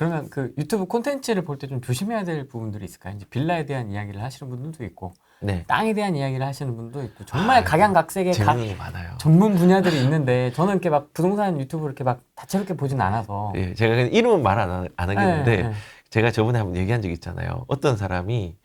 그러면 그 유튜브 콘텐츠를 볼 때 좀 조심해야 될 부분들이 있을까요? 이제 빌라에 대한 이야기를 하시는 분들도 있고 네. 땅에 대한 이야기를 하시는 분도 있고 정말 아, 각양각색의 각 많아요. 전문 분야들이 있는데 저는 이렇게 막 부동산 유튜브 이렇게 막 다채롭게 보진 않아서 예, 제가 그냥 이름은 말 안 안 하겠는데 네, 네. 제가 저번에 한번 얘기한 적 있잖아요. 어떤 사람이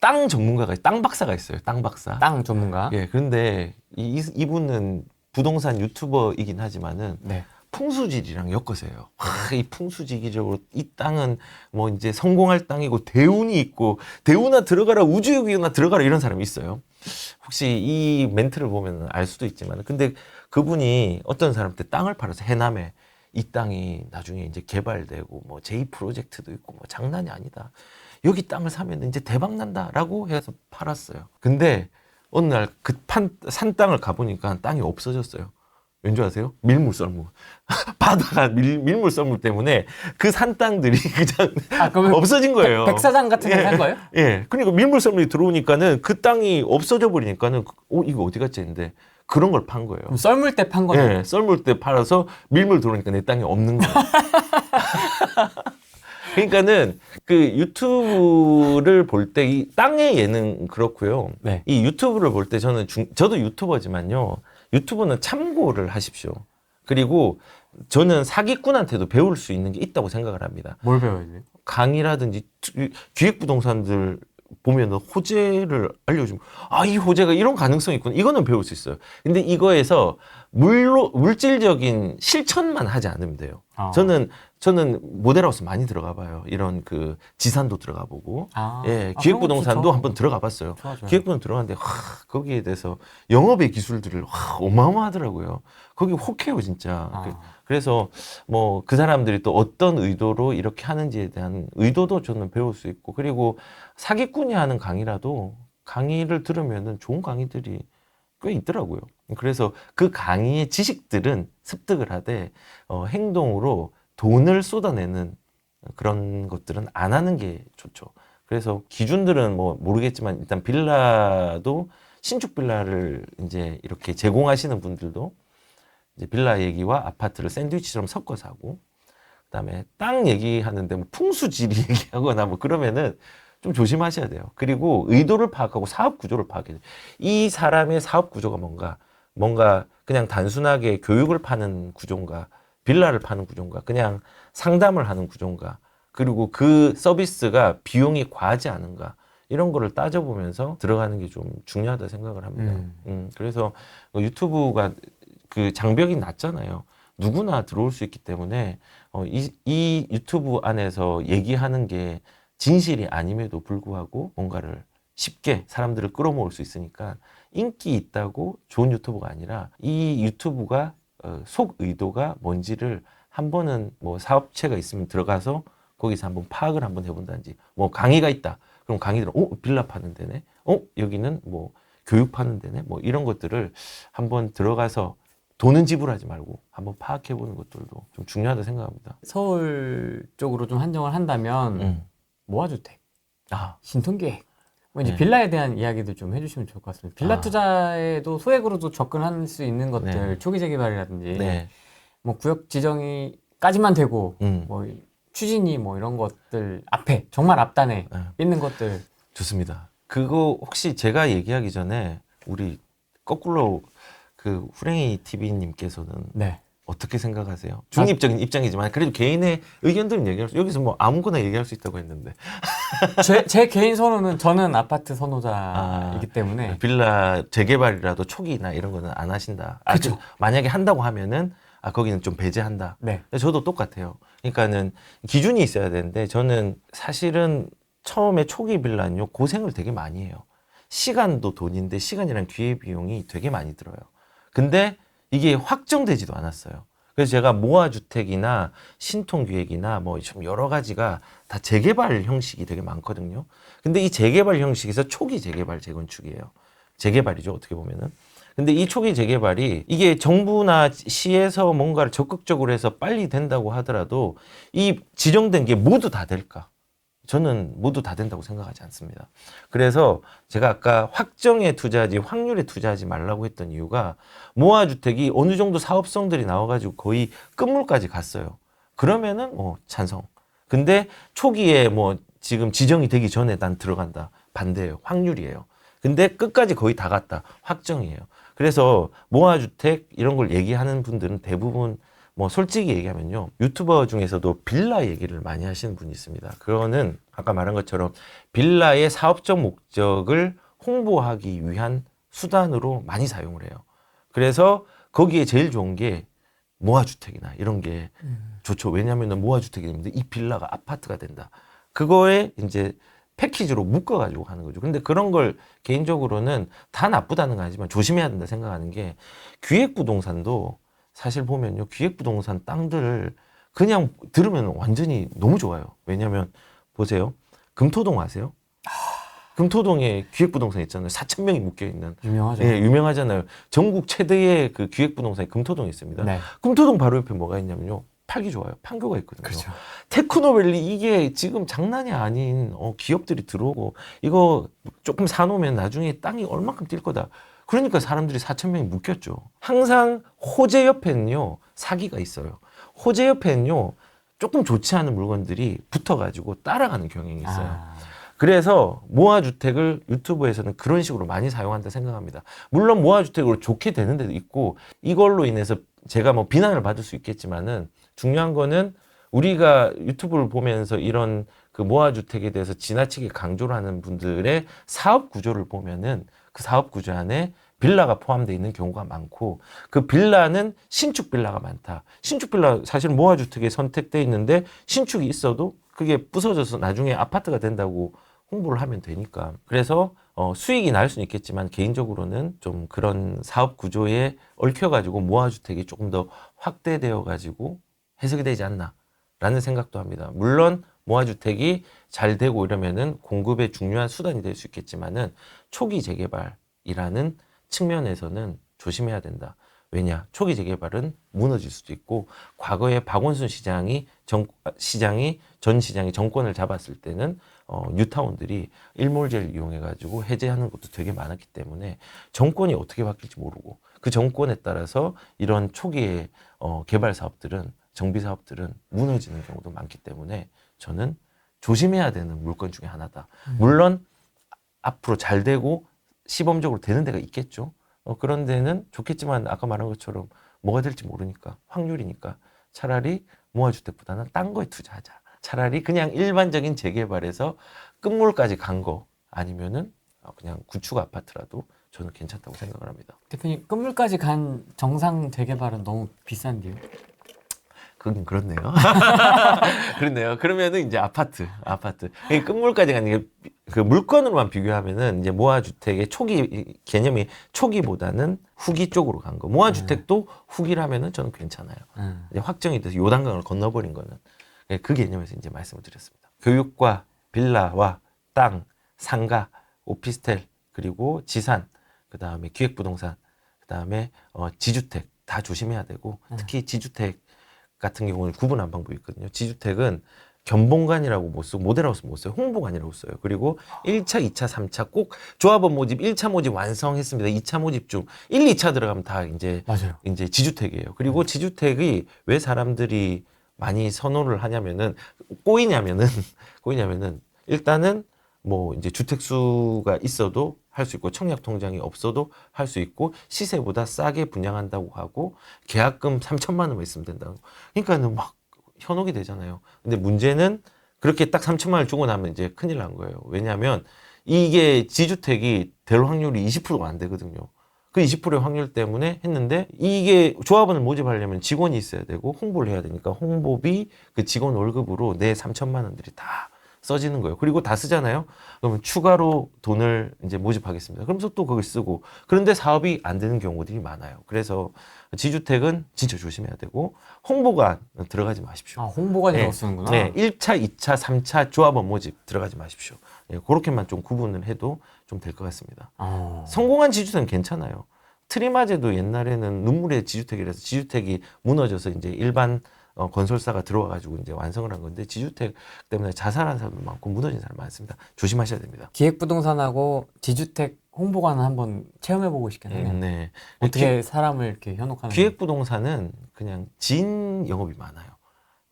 땅 전문가가 땅 박사가 있어요. 땅 박사. 땅 전문가 예, 그런데 이, 이- 이분은 부동산 유튜버이긴 하지만은 네. 풍수지리랑 엮으세요. 와, 이 풍수지리적으로 이 땅은 뭐 이제 성공할 땅이고 대운이 있고 대운아 들어가라 우주역이나 들어가라 이런 사람이 있어요. 혹시 이 멘트를 보면 알 수도 있지만 근데 그분이 어떤 사람한테 땅을 팔아서 해남에 이 땅이 나중에 이제 개발되고 뭐 제2 프로젝트도 있고 뭐 장난이 아니다. 여기 땅을 사면 이제 대박 난다라고 해서 팔았어요. 근데 어느 날그산 땅을 가보니까 땅이 없어졌어요. 왠지 아세요? 밀물 썰물. 바다가 밀, 밀물 썰물 때문에 그 산 땅들이 그냥 아 없어진 거예요. 백, 사장 같은 거산 거예요? 예. 그러니까 밀물 썰물이 들어오니까는 그 땅이 없어져 버리니까는 어 이거 어디 갔지 했는데 그런 걸 판 거예요. 썰물 때 판 거죠? 예, 썰물 때 팔아서 밀물 들어오니까 내 땅이 없는 거예요. 그러니까는 그 유튜브를 볼 때 이 땅의 예는 그렇고요. 네. 이 유튜브를 볼 때 저는 중, 저도 유튜버지만요. 유튜브는 참고를 하십시오. 그리고 저는 사기꾼한테도 배울 수 있는 게 있다고 생각을 합니다. 뭘 배워야 돼요? 강의라든지 투- 기획 부동산들 보면 호재를 알려주면 아 이 호재가 이런 가능성이 있구나 이거는 배울 수 있어요. 근데 이거에서 물로 물질적인 실천만 하지 않으면 돼요. 아. 저는 저는 모델하우스 많이 들어가 봐요. 이런 그 지산도 들어가 보고 아, 예 아, 기획부동산도 거 한번 들어가 봤어요. 좋아. 기획부는 들어갔는데 하, 거기에 대해서 영업의 기술들을 와, 어마어마하더라고요. 거기 혹해요 진짜. 그- 아. 그래서 뭐 그 사람들이 또 어떤 의도로 이렇게 하는지에 대한 의도도 저는 배울 수 있고 그리고 사기꾼이 하는 강의라도 강의를 들으면은 좋은 강의들이 꽤 있더라고요. 그래서 그 강의의 지식들은 습득을 하되 어, 행동으로 돈을 쏟아내는 그런 것들은 안 하는 게 좋죠. 그래서 기준들은 뭐 모르겠지만 일단 빌라도 신축 빌라를 이제 이렇게 제공하시는 분들도 이제 빌라 얘기와 아파트를 샌드위치처럼 섞어서 하고 그다음에 땅 얘기하는데 뭐 풍수지리 얘기하거나 뭐 그러면은 좀 조심하셔야 돼요. 그리고 의도를 파악하고 사업 구조를 파악해야 돼요. 이 사람의 사업 구조가 뭔가 뭔가 그냥 단순하게 교육을 파는 구조인가 빌라를 파는 구조인가 그냥 상담을 하는 구조인가 그리고 그 서비스가 비용이 과하지 않은가 이런 거를 따져보면서 들어가는 게 좀 중요하다 생각을 합니다. 음. 음, 그래서 뭐 유튜브가 그 장벽이 낮잖아요. 누구나 들어올 수 있기 때문에 어, 이, 이 유튜브 안에서 얘기하는 게 진실이 아님에도 불구하고 뭔가를 쉽게 사람들을 끌어모을 수 있으니까 인기 있다고 좋은 유튜브가 아니라 이 유튜브가 어, 속 의도가 뭔지를 한 번은 뭐 사업체가 있으면 들어가서 거기서 한번 파악을 한번 해본다든지 뭐 강의가 있다 그럼 강의들 어 빌라 파는 데네 어 여기는 뭐 교육 파는 데네 뭐 이런 것들을 한번 들어가서 돈은 지불하지 말고 한번 파악해 보는 것들도 좀 중요하다 생각합니다. 서울 쪽으로 좀 한정을 한다면 음. 모아주택, 아, 신통계획, 뭐 이제 네. 빌라에 대한 이야기도 좀 해주시면 좋을 것 같습니다. 빌라 아. 투자에도 소액으로도 접근할 수 있는 것들, 네. 초기 재개발이라든지, 네. 뭐 구역 지정이까지만 되고, 음. 뭐 추진이 뭐 이런 것들 앞에 정말 앞단에 네. 있는 것들 좋습니다. 그거 혹시 제가 얘기하기 전에 우리 거꾸로 그 후랭이 TV님께서는 네. 어떻게 생각하세요? 중립적인 입장이지만 그래도 개인의 의견들은 얘기할 수 여기서 뭐 아무거나 얘기할 수 있다고 했는데 제, 제 개인 선호는 저는 아파트 선호자이기 아, 때문에 빌라 재개발이라도 초기나 이런 거는 안 하신다. 아, 그쵸. 그 만약에 한다고 하면은 아 거기는 좀 배제한다. 네. 저도 똑같아요. 그러니까는 기준이 있어야 되는데 저는 사실은 처음에 초기 빌라는요 고생을 되게 많이 해요. 시간도 돈인데 시간이랑 기회 비용이 되게 많이 들어요. 근데 이게 확정되지도 않았어요. 그래서 제가 모아주택이나 신통기획이나 뭐 좀 여러 가지가 다 재개발 형식이 되게 많거든요. 근데 이 재개발 형식에서 초기 재개발 재건축이에요. 재개발이죠 어떻게 보면은. 근데 이 초기 재개발이 이게 정부나 시에서 뭔가를 적극적으로 해서 빨리 된다고 하더라도 이 지정된 게 모두 다 될까? 저는 모두 다 된다고 생각하지 않습니다. 그래서 제가 아까 확정에 투자하지 확률에 투자하지 말라고 했던 이유가 모아 주택이 어느 정도 사업성들이 나와가지고 거의 끝물까지 갔어요. 그러면은 뭐 찬성. 근데 초기에 뭐 지금 지정이 되기 전에 난 들어간다. 반대예요. 확률이에요. 근데 끝까지 거의 다 갔다. 확정이에요. 그래서 모아 주택 이런 걸 얘기하는 분들은 대부분 뭐 솔직히 얘기하면요. 유튜버 중에서도 빌라 얘기를 많이 하시는 분이 있습니다. 그거는 아까 말한 것처럼 빌라의 사업적 목적을 홍보하기 위한 수단으로 많이 사용을 해요. 그래서 거기에 제일 좋은 게 모아주택이나 이런 게 좋죠. 왜냐하면 모아주택이 되는데 이 빌라가 아파트가 된다. 그거에 이제 패키지로 묶어가지고 하는 거죠. 근데 그런 걸 개인적으로는 다 나쁘다는 건 아니지만 조심해야 된다 생각하는 게 기획부동산도 사실 보면요. 기획부동산 땅들 그냥 들으면 완전히 너무 좋아요. 왜냐면 보세요. 금토동 아세요? 금토동에 기획부동산 있잖아요. 4천 명이 묶여 있는. 유명하죠. 예, 유명하잖아요. 전국 최대의 그 기획부동산이 금토동에 있습니다. 네. 금토동 바로 옆에 뭐가 있냐면요. 팔기 좋아요. 판교가 있거든요. 그렇죠. 테크노밸리 이게 지금 장난이 아닌 어, 기업들이 들어오고 이거 조금 사놓으면 나중에 땅이 얼마큼 뛸 거다. 그러니까 사람들이 4천 명이 묶였죠. 항상 호재 옆에는요 사기가 있어요. 호재 옆에는요 조금 좋지 않은 물건들이 붙어가지고 따라가는 경향이 있어요. 아, 그래서 모아주택을 유튜브에서는 그런 식으로 많이 사용한다 생각합니다. 물론 모아주택으로 좋게 되는 데도 있고 이걸로 인해서 제가 뭐 비난을 받을 수 있겠지만은 중요한 거는 우리가 유튜브를 보면서 이런 그 모아주택에 대해서 지나치게 강조를 하는 분들의 사업 구조를 보면은 그 사업 구조 안에 빌라가 포함되어 있는 경우가 많고 그 빌라는 신축 빌라가 많다. 신축 빌라 사실 모아주택에 선택돼 있는데 신축이 있어도 그게 부서져서 나중에 아파트가 된다고 홍보를 하면 되니까. 그래서 어, 수익이 날 수는 있겠지만 개인적으로는 좀 그런 사업 구조에 얽혀가지고 모아주택이 조금 더 확대되어가지고 해석이 되지 않나라는 생각도 합니다. 물론 모아주택이 잘 되고 이러면은 공급의 중요한 수단이 될 수 있겠지만은 초기 재개발이라는 측면에서는 조심해야 된다. 왜냐? 초기 재개발은 무너질 수도 있고 과거에 박원순 시장이 정 시장이 전 시장이 정권을 잡았을 때는 어, 뉴타운들이 일몰제를 이용해 가지고 해제하는 것도 되게 많았기 때문에 정권이 어떻게 바뀔지 모르고 그 정권에 따라서 이런 초기의 어, 개발 사업들은 정비 사업들은 무너지는 경우도 많기 때문에 저는 조심해야 되는 물건 중에 하나다. 물론 앞으로 잘 되고 시범적으로 되는 데가 있겠죠. 어, 그런 데는 좋겠지만 아까 말한 것처럼 뭐가 될지 모르니까 확률이니까 차라리 모아주택보다는 딴 거에 투자하자. 차라리 그냥 일반적인 재개발에서 끝물까지 간 거 아니면은 어, 그냥 구축 아파트라도 저는 괜찮다고 생각을 합니다. 대표님 끝물까지 간 정상 재개발은 너무 비싼데요. 그건 그렇네요. 그렇네요. 그러면은 이제 아파트, 아파트. 이 끝물까지 가는 게그 물건으로만 비교하면은 이제 모아주택의 초기 개념이 초기보다는 후기 쪽으로 간 거. 모아주택도 후기라면은 저는 괜찮아요. 음. 이제 확정이 돼서 요단강을 건너버린 거는 예, 그 개념에서 이제 말씀을 드렸습니다. 교육과 빌라와 땅, 상가, 오피스텔 그리고 지산, 그 다음에 기획부동산, 그 다음에 어, 지주택 다 조심해야 되고 특히 지주택 같은 경우는 구분한 방법이 있거든요. 지주택은 견본관이라고 못 쓰고 모델하우스 못 써요. 홍보관이라고 써요. 그리고 1차, 2차, 3차 꼭 조합원 모집 1차 모집 완성했습니다. 2차 모집 중 1, 2차 들어가면 다 이제 맞아요. 이제 지주택이에요. 그리고 지주택이 왜 사람들이 많이 선호를 하냐면은 꼬이냐면은 꼬이냐면은 일단은 뭐 이제 주택 수가 있어도 할 수 있고 청약 통장이 없어도 할 수 있고 시세보다 싸게 분양한다고 하고 계약금 3천만 원만 있으면 된다고. 그러니까는 막 현혹이 되잖아요. 근데 문제는 그렇게 딱 3천만 원을 주고 나면 이제 큰일 난 거예요. 왜냐하면 이게 지주택이 될 확률이 20%가 안 되거든요. 그 20%의 확률 때문에 했는데 이게 조합원을 모집하려면 직원이 있어야 되고 홍보를 해야 되니까 홍보비 그 직원 월급으로 내 3천만 원들이 다 써지는 거예요. 그리고 다 쓰잖아요. 그러면 추가로 돈을 이제 모집하겠습니다. 그러면서 또 그걸 쓰고 그런데 사업이 안 되는 경우들이 많아요. 그래서 지주택은 진짜 조심해야 되고 홍보가 들어가지 마십시오. 아 홍보관이 네. 더 쓰는구나. 네, 1차, 2차, 3차 조합원 모집 들어가지 마십시오. 네, 그렇게만 좀 구분을 해도 좀 될 것 같습니다. 어. 성공한 지주택은 괜찮아요. 트리마제도 옛날에는 눈물의 지주택이라서 지주택이 무너져서 이제 일반 어, 건설사가 들어와가지고 이제 완성을 한 건데 지주택 때문에 자살한 사람도 많고 무너진 사람 많습니다. 조심하셔야 됩니다. 기획부동산하고 지주택 홍보관은 한번 체험해보고 싶겠네요. 음, 네. 어떻게 사람을 이렇게 현혹하는 기획부동산은 그냥 진 영업이 많아요.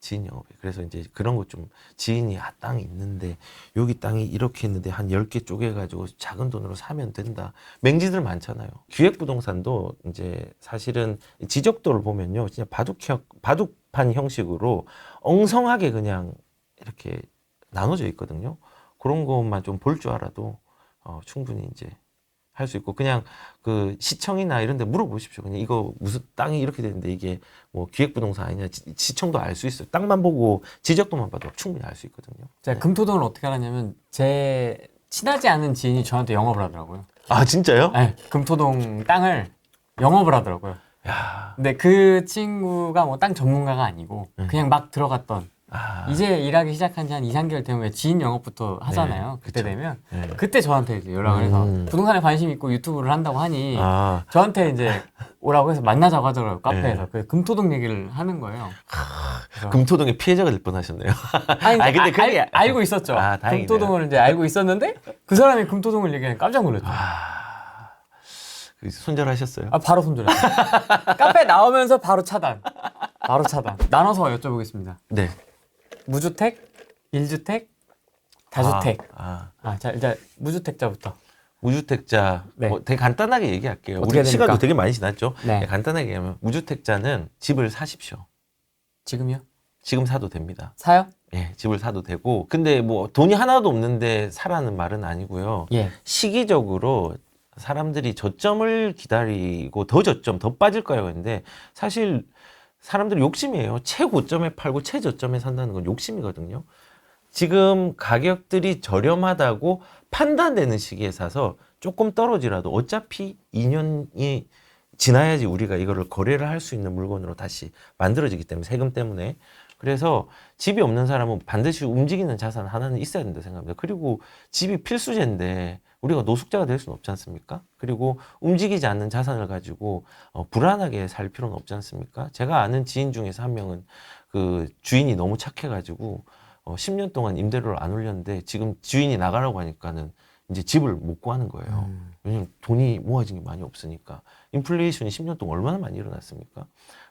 지인 영업에. 그래서 이제 그런 거좀 지인이 아 땅이 있는데 여기 땅이 이렇게 있는데 한 10개 쪼개 가지고 작은 돈으로 사면 된다. 맹지들 많잖아요. 기획 부동산도 이제 사실은 지적도를 보면요. 진짜 바둑형 바둑 판 형식으로 엉성하게 그냥 이렇게 나눠져 있거든요. 그런 것만 좀 볼 줄 알아도 어, 충분히 이제 할 수 있고 그냥 그 시청이나 이런 데 물어보십시오. 그냥 이거 무슨 땅이 이렇게 되는데 이게 뭐 기획부동산 아니냐 지- 시청도 알 수 있어요. 땅만 보고 지적도만 봐도 충분히 알 수 있거든요. 제가 금토동을 어떻게 알았냐면 제 친하지 않은 지인이 저한테 영업을 하더라고요. 아 진짜요? 네, 금토동 땅을 영업을 하더라고요. 야, 근데 그 친구가 뭐 땅 전문가가 아니고 음. 그냥 막 들어갔던 아, 이제 일하기 시작한 지 한 2, 3개월 되면 왜 지인 영업부터 하잖아요. 그때 그쵸. 되면 네. 그때 저한테 이제 연락을 해서 음. 부동산에 관심 있고 유튜브를 한다고 하니 아, 저한테 이제 오라고 해서 만나자고 하더라고요. 카페에서. 네. 그래서 금토동 얘기를 하는 거예요. 그래서 금토동의 피해자가 될 뻔하셨네요. 아니, 아니, 근데 아, 그게- 알, 알고 있었죠. 아. 금토동을 이제 알고 있었는데 그 사람이 금토동을 얘기하니 깜짝 놀랐죠. 아, 그 손절하셨어요? 아, 바로 손절했어요. 카페 나오면서 바로 차단. 바로 차단. 나눠서 여쭤보겠습니다. 네. 무주택, 일주택, 다주택. 아, 아. 아, 자, 일단 무주택자부터. 무주택자 네. 뭐 되게 간단하게 얘기할게요. 우리 시간도 됩니까? 되게 많이 지났죠. 네. 네, 간단하게 얘기하면 무주택자는 집을 사십시오. 지금요? 지금 사도 됩니다. 사요? 예, 집을 사도 되고. 근데 뭐 돈이 하나도 없는데 사라는 말은 아니고요. 예. 시기적으로 사람들이 저점을 기다리고 더 저점, 더 빠질 거라고 했는데 사실 사람들이 욕심이에요. 최고점에 팔고 최저점에 산다는 건 욕심이거든요. 지금 가격들이 저렴하다고 판단되는 시기에 사서 조금 떨어지라도 어차피 2년이 지나야지 우리가 이거를 거래를 할 수 있는 물건으로 다시 만들어지기 때문에 세금 때문에 그래서 집이 없는 사람은 반드시 움직이는 자산 하나는 있어야 된다 생각합니다. 그리고 집이 필수제인데 우리가 노숙자가 될 수는 없지 않습니까? 그리고 움직이지 않는 자산을 가지고 어, 불안하게 살 필요는 없지 않습니까? 제가 아는 지인 중에서 한 명은 그 주인이 너무 착해가지고 어, 10년 동안 임대료를 안 올렸는데 지금 주인이 나가라고 하니까는 이제 집을 못 구하는 거예요. 음. 왜냐면 돈이 모아진 게 많이 없으니까. 인플레이션이 10년 동안 얼마나 많이 일어났습니까?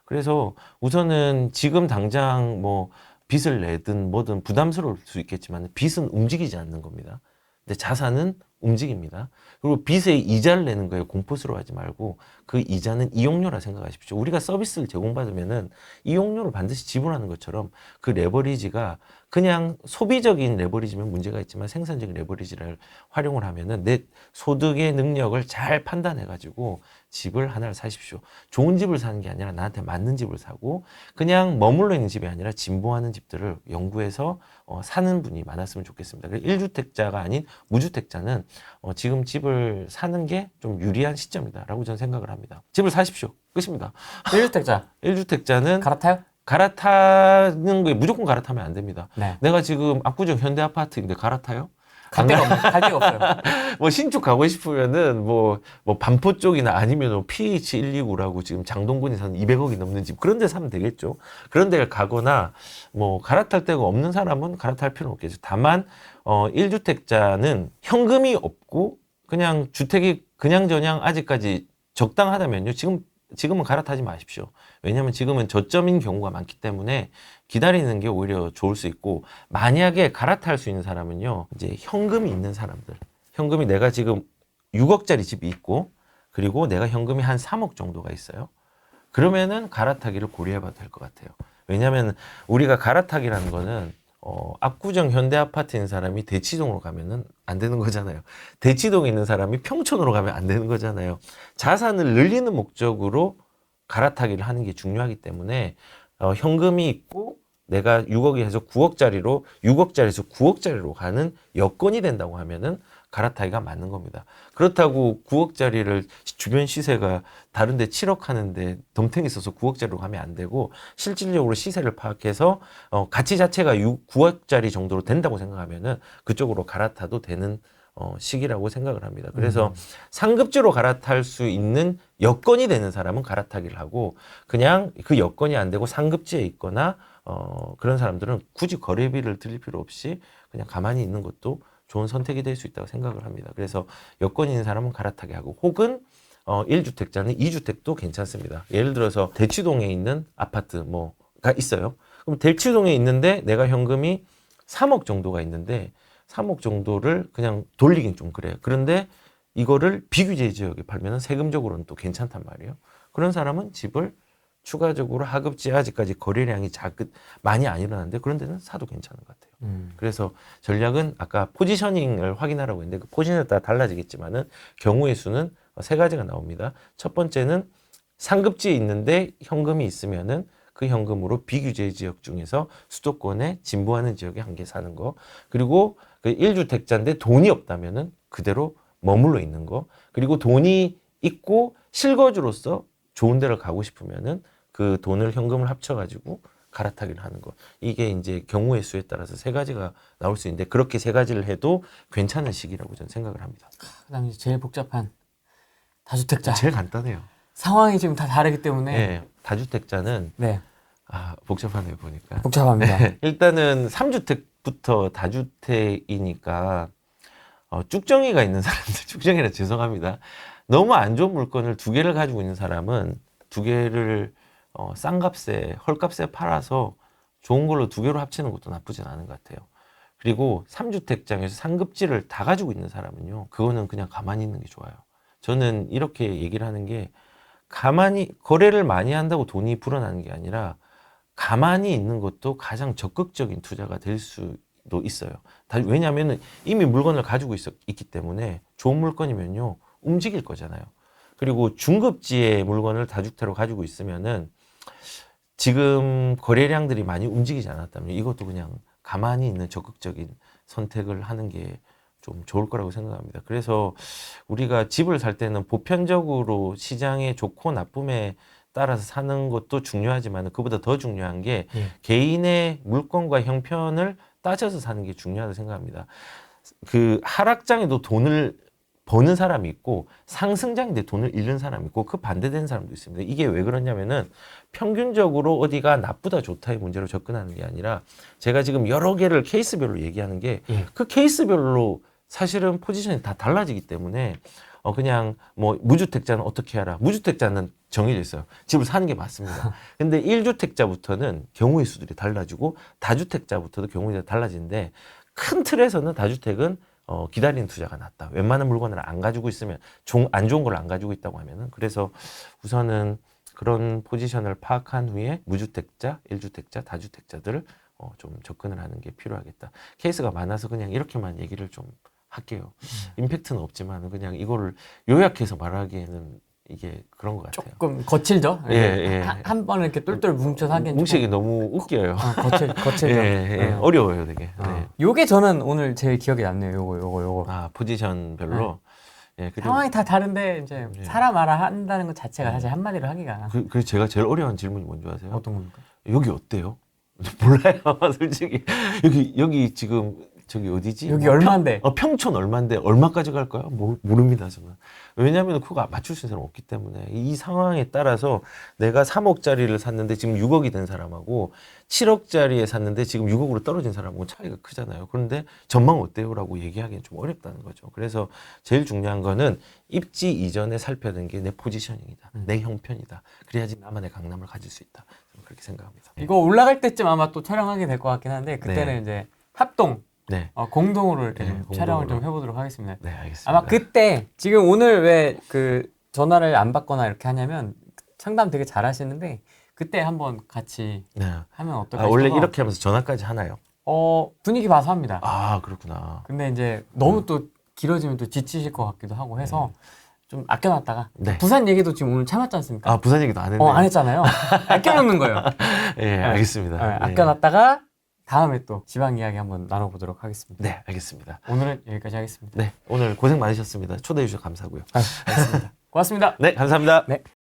그래서 우선은 지금 당장 뭐 빚을 내든 뭐든 부담스러울 수 있겠지만 빚은 움직이지 않는 겁니다. 근데 자산은 움직입니다. 그리고 빚에 이자를 내는 거에 공포스러워하지 말고 그 이자는 이용료라 생각하십시오. 우리가 서비스를 제공받으면은 이용료를 반드시 지불하는 것처럼 그 레버리지가 그냥 소비적인 레버리지면 문제가 있지만 생산적인 레버리지를 활용을 하면은 내 소득의 능력을 잘 판단해 가지고 집을 하나를 사십시오. 좋은 집을 사는 게 아니라 나한테 맞는 집을 사고 그냥 머물러 있는 집이 아니라 진보하는 집들을 연구해서 어, 사는 분이 많았으면 좋겠습니다. 그래서 1주택자가 아닌 무주택자는 어, 지금 집을 사는 게 좀 유리한 시점이다라고 저는 생각을 합니다. 집을 사십시오. 끝입니다. 1주택자. 1주택자는 갈아타요? 갈아타는 거에 무조건 갈아타면 안 됩니다. 네. 내가 지금 압구정 현대 아파트인데 갈아타요? 갈 데가 없네. 갈 데가 없어요. 뭐 신축 가고 싶으면은 뭐, 뭐 반포 쪽이나 아니면 뭐 PH 129라고 지금 장동건이 사는 200억이 넘는 집 그런 데 사면 되겠죠. 그런 데를 가거나 뭐 갈아탈 데가 없는 사람은 갈아탈 필요는 없겠죠. 다만 어 1주택자는 현금이 없고 그냥 주택이 그냥 저냥 아직까지 적당하다면요. 지금 지금은 갈아타지 마십시오. 왜냐하면 지금은 저점인 경우가 많기 때문에 기다리는 게 오히려 좋을 수 있고 만약에 갈아탈 수 있는 사람은요 이제 현금이 있는 사람들 현금이 내가 지금 6억짜리 집이 있고 그리고 내가 현금이 한 3억 정도가 있어요 그러면은 갈아타기를 고려해 봐도 될 것 같아요 왜냐하면 우리가 갈아타기라는 거는 어, 압구정 현대 아파트인 사람이 대치동으로 가면은 안 되는 거잖아요. 대치동에 있는 사람이 평촌으로 가면 안 되는 거잖아요. 자산을 늘리는 목적으로 갈아타기를 하는 게 중요하기 때문에 어, 현금이 있고 내가 6억이 해서 9억짜리로 6억짜리에서 9억짜리로 가는 여건이 된다고 하면은 갈아타기가 맞는 겁니다. 그렇다고 9억짜리를 주변 시세가 다른데 7억 하는데 덤탱이 있어서 9억짜리로 가면 안 되고 실질적으로 시세를 파악해서 어, 가치 자체가 6, 9억짜리 정도로 된다고 생각하면은 그쪽으로 갈아타도 되는 어, 시기라고 생각을 합니다. 그래서 상급지로 갈아탈 수 있는 여건이 되는 사람은 갈아타기를 하고 그냥 그 여건이 안 되고 상급지에 있거나 어, 그런 사람들은 굳이 거래비를 들일 필요 없이 그냥 가만히 있는 것도 좋은 선택이 될 수 있다고 생각을 합니다. 그래서 여건이 있는 사람은 갈아타게 하고 혹은 어, 1주택자는 2주택도 괜찮습니다. 예를 들어서 대치동에 있는 아파트 뭐가 있어요. 그럼 대치동에 있는데 내가 현금이 3억 정도가 있는데 3억 정도를 그냥 돌리긴 좀 그래요. 그런데 이거를 비규제 지역에 팔면은 세금적으로는 또 괜찮단 말이에요. 그런 사람은 집을 추가적으로 하급지 아직까지 거래량이 작은 많이 안 일어났는데 그런 데는 사도 괜찮은 것 같아요. 음. 그래서 전략은 아까 포지셔닝을 확인하라고 했는데 그 포지션에 따라 달라지겠지만은 경우의 수는 세 가지가 나옵니다. 첫 번째는 상급지에 있는데 현금이 있으면은 그 현금으로 비규제 지역 중에서 수도권에 진보하는 지역에 한 개 사는 거. 그리고 그 1주택자인데 돈이 없다면은 그대로 머물러 있는 거. 그리고 돈이 있고 실거주로서 좋은 데를 가고 싶으면은 그 돈을 현금을 합쳐 가지고 갈아타기를 하는 거. 이게 이제 경우의 수에 따라서 세 가지가 나올 수 있는데 그렇게 세 가지를 해도 괜찮은 시기라고 저는 생각을 합니다. 그다음에 이제 제일 복잡한 다주택자 제일 간단해요. 상황이 지금 다 다르기 때문에 네. 다주택자는 네, 아, 복잡하네요 보니까. 복잡합니다. 네. 일단은 3주택부터 다주택이니까 어, 쭉정이가 있는 사람들, 쭉정이라 죄송합니다. 너무 안 좋은 물건을 두 개를 가지고 있는 사람은 두 개를 어, 싼 값에, 헐값에 팔아서 좋은 걸로 두 개로 합치는 것도 나쁘진 않은 것 같아요. 그리고 3주택장에서 상급지를 다 가지고 있는 사람은요, 그거는 그냥 가만히 있는 게 좋아요. 저는 이렇게 얘기를 하는 게 가만히, 거래를 많이 한다고 돈이 불어나는 게 아니라 가만히 있는 것도 가장 적극적인 투자가 될 수도 있어요. 다- 왜냐하면 이미 물건을 가지고 있, 있기 때문에 좋은 물건이면요 움직일 거잖아요. 그리고 중급지의 물건을 다주택으로 가지고 있으면은 지금 거래량들이 많이 움직이지 않았다면 이것도 그냥 가만히 있는 적극적인 선택을 하는 게 좀 좋을 거라고 생각합니다. 그래서 우리가 집을 살 때는 보편적으로 시장의 좋고 나쁨에 따라서 사는 것도 중요하지만 그보다 더 중요한 게 예. 개인의 물건과 형편을 따져서 사는 게 중요하다고 생각합니다. 그 하락장에도 돈을 버는 사람이 있고 상승장인데 돈을 잃는 사람이 있고 그 반대되는 사람도 있습니다. 이게 왜 그러냐면은 평균적으로 어디가 나쁘다 좋다의 문제로 접근하는 게 아니라 제가 지금 여러 개를 케이스별로 얘기하는 게 예. 그 케이스별로 사실은 포지션이 다 달라지기 때문에 어 그냥 뭐 무주택자는 어떻게 하라. 무주택자는 정해져 있어요. 집을 사는 게 맞습니다. 근데 1주택자부터는 경우의 수들이 달라지고 다주택자부터도 경우의 수가 달라지는데 큰 틀에서는 다주택은 어, 기다리는 투자가 낫다. 웬만한 물건을 안 가지고 있으면 종, 안 좋은 걸 안 가지고 있다고 하면은 그래서 우선은 그런 포지션을 파악한 후에 무주택자, 1주택자, 다주택자들을 어, 좀 접근을 하는 게 필요하겠다. 케이스가 많아서 그냥 이렇게만 얘기를 좀 할게요. 임팩트는 없지만 그냥 이거를 요약해서 말하기에는 이게 그런 것 같아요. 조금 거칠죠. 예, 예. 한, 한 번에 이렇게 똘똘 뭉쳐서 하기엔 조금, 너무 웃겨요. 어, 거칠 거칠죠. 예, 예. 어. 어려워요, 되게. 어. 네. 요게 저는 오늘 제일 기억에 남네요. 요거 요거 요거. 아 포지션별로. 예, 그리고 상황이 다 다른데 이제 예. 사람 알아 한다는 것 자체가 네. 사실 한마디로 하기가 그, 그 제가 제일 어려운 질문이 뭔지 아세요? 어떤 겁니까? 여기 어때요? 몰라요, 솔직히. 여기 여기 지금 저기 어디지? 여기 뭐 얼마인데? 평, 어, 평촌 얼마인데 얼마까지 갈 거야? 모르, 모릅니다, 저는. 왜냐하면 그거 맞출 수 있는 사람 없기 때문에 이 상황에 따라서 내가 3억짜리를 샀는데 지금 6억이 된 사람하고 7억짜리에 샀는데 지금 6억으로 떨어진 사람하고 차이가 크잖아요. 그런데 전망 어때요?라고 얘기하기는 좀 어렵다는 거죠. 그래서 제일 중요한 거는 입지 이전에 살펴는 게 내 포지셔닝이다, 음. 내 형편이다. 그래야지 나만의 강남을 가질 수 있다. 그렇게 생각합니다. 이거 올라갈 때쯤 아마 또 촬영하게 될 것 같긴 한데 그때는 네. 이제 합동 네, 어, 공동으로 이렇게 네, 좀 공동으로. 촬영을 좀 해보도록 하겠습니다. 네, 알겠습니다. 아마 그때 지금 오늘 왜 그 전화를 안 받거나 이렇게 하냐면 상담 되게 잘 하시는데 그때 한번 같이 네. 하면 어떨까 아, 원래 싶어서 이렇게 하면서 전화까지 하나요? 어 분위기 봐서 합니다. 아, 그렇구나. 근데 이제 너무 또 길어지면 또 지치실 것 같기도 하고 해서 좀 아껴놨다가 네. 부산 얘기도 지금 오늘 참았지 않습니까? 아, 부산 얘기도 안 했네요. 어 안 했잖아요. 아껴놓는 거예요. 예, 알겠습니다. 네, 네. 아껴놨다가 다음에 또 지방 이야기 한번 나눠보도록 하겠습니다. 네, 알겠습니다. 오늘은 여기까지 하겠습니다. 네, 오늘 고생 많으셨습니다. 초대해 주셔서 감사하고요. 아, 알겠습니다. 고맙습니다. 네, 감사합니다. 네.